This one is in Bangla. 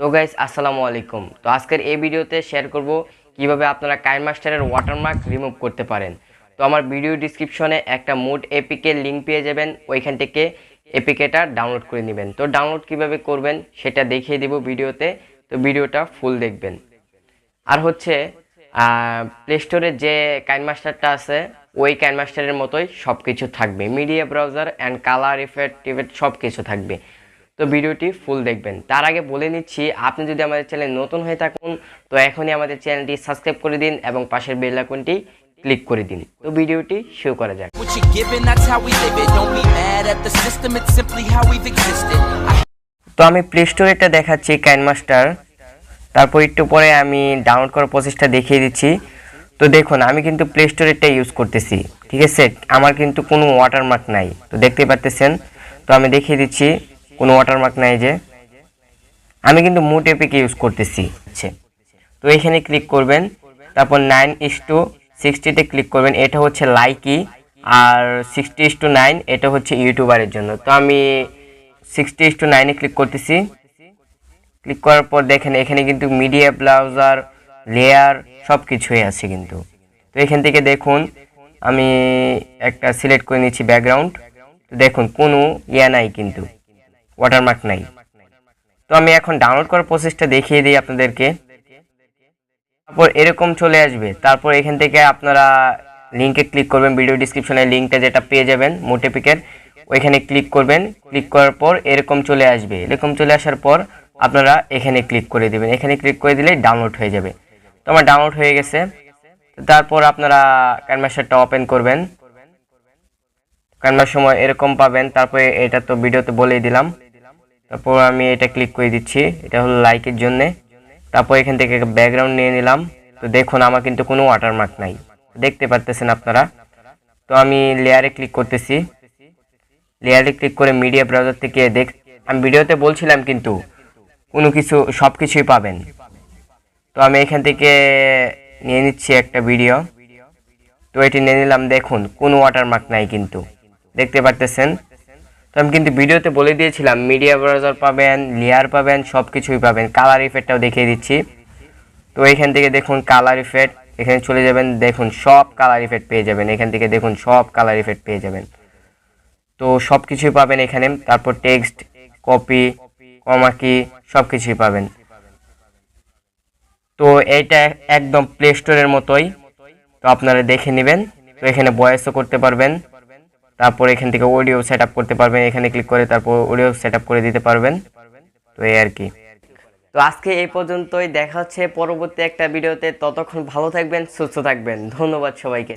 তো গাইস আসসালামু আলাইকুম। তো আজকের এই ভিডিওতে শেয়ার করব কীভাবে আপনারা কাইন মাস্টারের ওয়াটারমার্ক রিমুভ করতে পারেন। তো আমার ভিডিও ডিসক্রিপশনে একটা মুড এপিকের লিঙ্ক পেয়ে যাবেন, ওইখান থেকে এপিকেটা ডাউনলোড করে নেবেন। তো ডাউনলোড কীভাবে করবেন সেটা দেখিয়ে দেব ভিডিওতে। তো ভিডিওটা ফুল দেখবেন। আর হচ্ছে প্লে স্টোরে যে কাইন মাস্টারটা আছে, ওই কাইন মাস্টারের মতোই সব কিছু থাকবে। Media browser and colour effect effect সব কিছু থাকবে। তো ভিডিওটি ফুল দেখবেন। তার আগে বলে নিচ্ছি আপনি যদি আমাদের চ্যানেল নতুন হয়ে থাকুন তো এখনই আমাদের চ্যানেলটি সাবস্ক্রাইব করে দিন এবং পাশের বেল আইকনটি ক্লিক করে দিন। তো ভিডিওটি শুরু করা যাক। তো আমি প্লে স্টোরে এটা দেখাচ্ছি কাইন মাস্টার তারপর একটু পরে আমি ডাউনলোড করার প্রসেসটা দেখিয়ে দিচ্ছি। তো দেখুন আমি কিন্তু প্লে স্টোরেরটা ইউজ করতেছি ঠিক আছে? আমার কিন্তু কোনো ওয়াটারমার্ক নাই তো দেখতে পাচ্তেছেন তো আমি দেখিয়ে দিচ্ছি। কোনো ওয়াটারমার্ক নাই যে। আমি কিন্তু মুট এপিকে ইউজ করতেছি। তো এখানে ক্লিক করবেন, তারপর নাইন ইস টু সিক্সটিতে ক্লিক করবেন। এটা হচ্ছে লাইকি আর সিক্সটি ইস টু নাইন এটা হচ্ছে ইউটিউবারের জন্য। তো আমি সিক্সটি ইস টু নাইনে ক্লিক করতেছি। ক্লিক করার পর দেখেন, এখানে কিন্তু মিডিয়া ব্রাউজার লেয়ার সব কিছুই আছে কিন্তু। তো এখান থেকে দেখুন, আমি একটা সিলেক্ট করে নিচ্ছি ব্যাকগ্রাউন্ড তো দেখুন, কোনো ইয়া নাই কিন্তু। ওয়াটারমার্ক নাই। তো আমি এখন ডাউনলোড করার প্রসেসটা দেখিয়ে দিই আপনাদেরকে। তারপর এরকম চলে আসবে। তারপর এখান থেকে আপনারা লিঙ্কে ক্লিক করবেন ভিডিও ডিসক্রিপশনে লিঙ্কটা যেটা পেয়ে যাবেন মোটেপিকের ওইখানে ক্লিক করবেন। ক্লিক করার পর এরকম চলে আসবে। এরকম চলে আসার পর আপনারা এখানে ক্লিক করে দিবেন। এখানে ক্লিক করে দিলেই ডাউনলোড হয়ে যাবে। তো আমার ডাউনলোড হয়ে গেছে। তারপর আপনারা ক্যানভাসটা ওপেন করবেন। ক্যানভাস সময় এরকম পাবেন। তারপরে এটা তো ভিডিওতে বলেই দিলাম। তারপর আমি এটা ক্লিক করে দিচ্ছি। এটা হলো লাইকের জন্য। তারপর এখান থেকে ব্যাকগ্রাউন্ড নিয়ে নিলাম। তো দেখুন, আমার কিন্তু কোনো ওয়াটারমার্ক নাই। দেখতে পারতেছেন আপনারা? তো আমি লেয়ারে ক্লিক করতেছি। লেয়ারে ক্লিক করে মিডিয়া ব্রাউজার থেকে দেখ আমি ভিডিওতে বলছিলাম কিন্তু কোনো কিছু, সব কিছুই পাবেন। তো আমি এখান থেকে নিয়ে নিচ্ছি একটা ভিডিও তো এটি নিয়ে নিলাম, দেখুন, কোনো ওয়াটারমার্ক নাই কিন্তু। দেখতে পারতেছেন? আমি কিন্তু ভিডিওতে বলে দিয়েছিলাম মিডিয়া ব্রাউজার পাবেন লেয়ার পাবেন সব কিছুই পাবেন কালার ইফেক্টটাও দেখিয়ে দিচ্ছি। তো এখান থেকে দেখুন কালার ইফেক্ট এখানে চলে যাবেন, দেখুন সব কালার ইফেক্ট পেয়ে যাবেন। এখান থেকে দেখুন সব কালার ইফেক্ট পেয়ে যাবেন। তো সব কিছুই পাবেন এখানে। তারপর টেক্সট কপি কমাকি সব কিছুই পাবেন। তো এইটা একদম প্লে স্টোরের মতোই। তো আপনারা দেখে নেবেন। তো এখানে বয়সও করতে পারবেন। তারপর এখান থেকে অডিও সেট করতে পারবেন। এখানে ক্লিক করে তারপর অডিও সেট করে দিতে পারবেন। তো এই আর কি। তো আজকে এই পর্যন্তই। দেখা হচ্ছে পরবর্তী একটা ভিডিওতে। ততক্ষণ ভালো থাকবেন, সুস্থ থাকবেন। ধন্যবাদ সবাইকে।